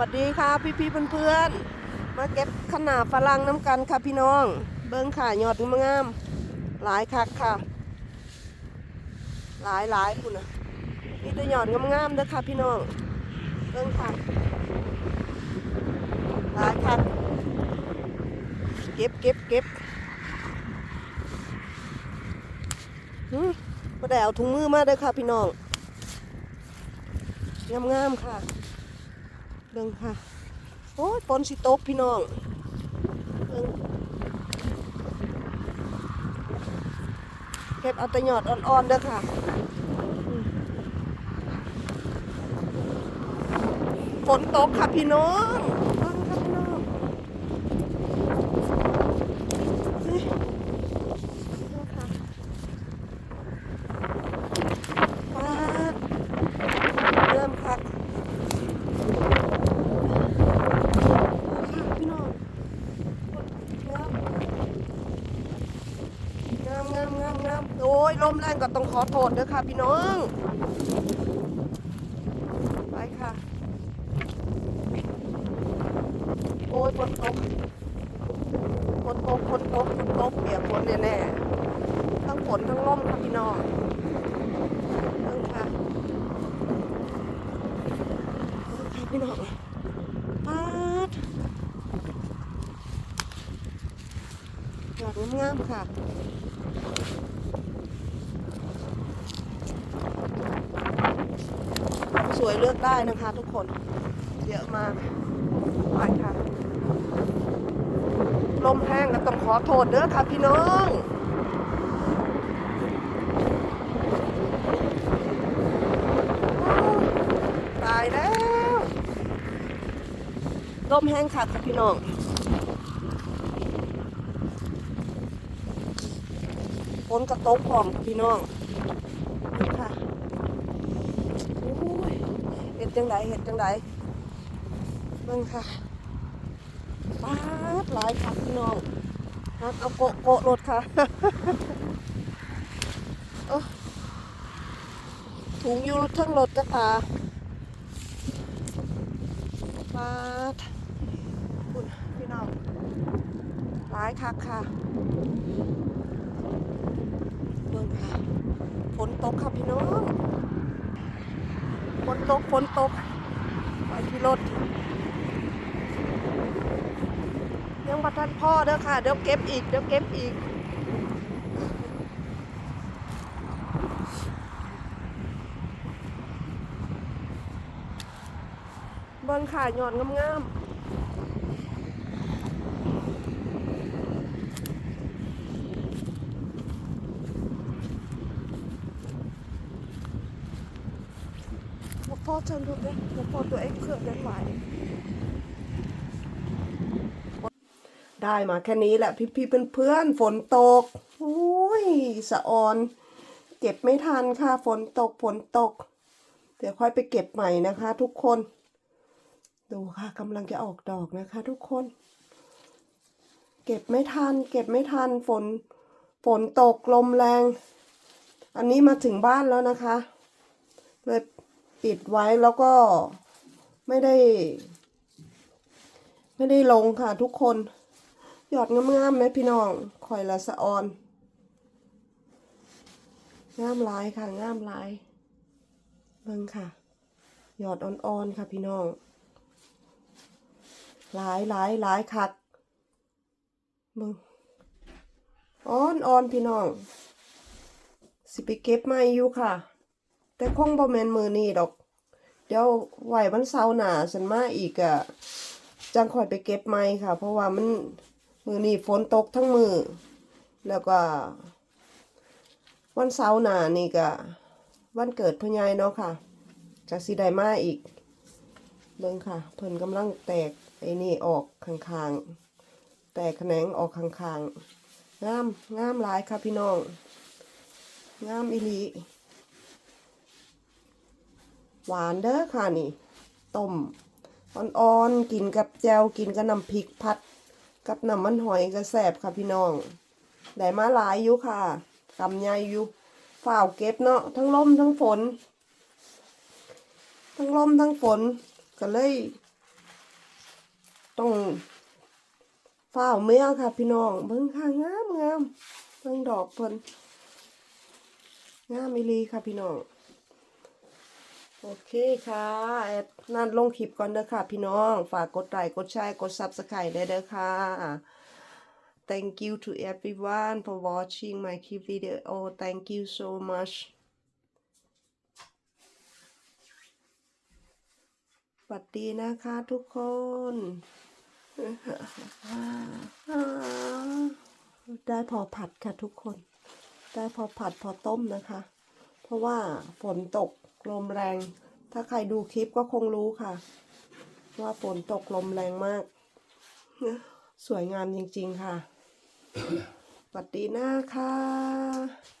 วัสดีค่ะพี่พี่ๆเพื่อนๆมาเก็บขนาฝรั่งน้ำกันค่ะพี่น้อง เบิ้งค่ะยอดงามหลายคักค่ะ หลายหลายคุณนะมีแต่ยอดงามๆเด้อค่ะพี่น้องเบิ้งค่ะหลายคักเก็บเก็บเก็บหืมมาได้เอาถุงมือมาเด้อค่ะพี่น้องงามๆค่ะ เบิ่งค่ะ โอ้ยฝนสิตกพี่น้องเบิ่งเก็บเอาแต่ยอดอ่อนๆเด้อค่ะฝนตกค่ะพี่น้องเบิ่งค่ะพี่น้องนี่เบิ่งค่ะว้าดเริ่มค่ะ พี่น้องงามงามงามงามโอ้ยลมแรงก็ต้องขอโทษเด้อค่ะ พี่น้อง ไปค่ะ โอ้ยฝนตกฝนตกฝนตกฝนตกเปียกฝนแน่ๆทั้งฝนทั้งลมค่ะพี่น้องเบิ่งค่ะค่ะพี่น้องปาดยอดงามค่ะ สวยเลือกได้นะคะทุกคน เยอะมากไปค่ะลมแห้งก็ต้องขอโทษเด้อค่ะพี่น้องตายแล้วลมแห้งค่ะค่ะพี่น้อง ฝนกระตกพร้อมพี่น้องนี่ค่ะโอ้ยเห็ดจังไดเห็ดจังไดเบิ่งค่ะปาดหลายค่ะพี่น้องฮักเอาโกะโกะรถค่ะโอ้ถุงอยู่ทั้งรถจ้ะค่ะปาดคุณพี่น้องหลายคักค่ะ เบิ่งค่ะฝนตกค่ะพี่น้องฝนตกฝนตกไปที่รถยังบัทันพ่อเด้อค่ะ เดี๋ยวเก็บอีก เดี๋ยวเก็บอีกเบิ่งค่ะหย่อนงามๆ พ่อฉันดูดิพ่อตัวเองเครื่องเดินไหวได้มาแค่นี้แหละพี่พี่เพื่อนๆฝนตกโอ้ยสะออน เก็บไม่ทันค่ะฝนตกฝนตก เดี๋ยวค่อยไปเก็บใหม่นะคะ ทุกคน ดูค่ะกำลังจะออกดอกนะคะ ทุกคน เก็บไม่ทัน เก็บไม่ทันฝนฝนตกลมแรง อันนี้มาถึงบ้านแล้วนะคะเลย ปิดไว้แล้วก็ไม่ได้ ไม่ได้ลงค่ะทุกคน หยอดงามๆไหมพี่น้องคอยละสะออนงามลายค่ะงามลายเบิ่งค่ะ หยอดอ่อนๆค่ะพี่น้องหลายหลายหลายคักเบิ่งอ่อนอ่อนพี่น้องสิไปเก็บไมาอยู่ค่ะ แต่คงบ่แมนมือนี้ดอก เดี๋ยวไหววันเสาร์หนาฉันมาอีกอะจังค่อยไปเก็บไม้ค่ะ เพราะว่ามันมือนี้ฝนตกทั้งมือ แล้วก็ วันเสาร์หนานี่ก็วันเกิดพ่อใหญ่เนาะค่ะจะสิไดมาอีกเบิ่งค่ะ เพิ่นกำลังแตกไอ้นี่ออกข้างๆ แตกแขนงออกข้างๆงามงามหลายค่ะพี่น้องงามอีหลี หวานเด้อค่ะนี่ต้มอ่อนๆกินกับแจวกินกับน้ำพริกผัด กับน้ำมันหอยก็แซ่บค่ะพี่น้องได้มาหลายอยู่ค่ะกำใหญ่อยู่ฝ่าวเก็บเนาะทั้งลมทั้งฝน ทั้งลมทั้งฝนก็เลยต้องฝ้าวเมื่อค่ะพี่น้องเบิ่งค่ะงามงามเบิ่งดอกเพิ่นงามอีลีค่ะพี่น้อง โอเคค่ะแอดนั่นลงคลิปก่อนเด้อค่ะ พี่น้อง ฝากกดไลค์กดแชร์กด Subscribe ได้เด้อค่ะ Thank you to everyone for watching my clip video. Thank you so much. สวัสดีนะคะทุกคนได้พอผัดค่ะทุกคน ได้พอผัดพอต้มนะคะ เพราะว่าฝนตก ลมแรง ถ้าใครดูคลิปก็คงรู้ค่ะ ว่าฝนตกลมแรงมาก สวยงามจริงๆค่ะสวัสดีหน้าค่ะ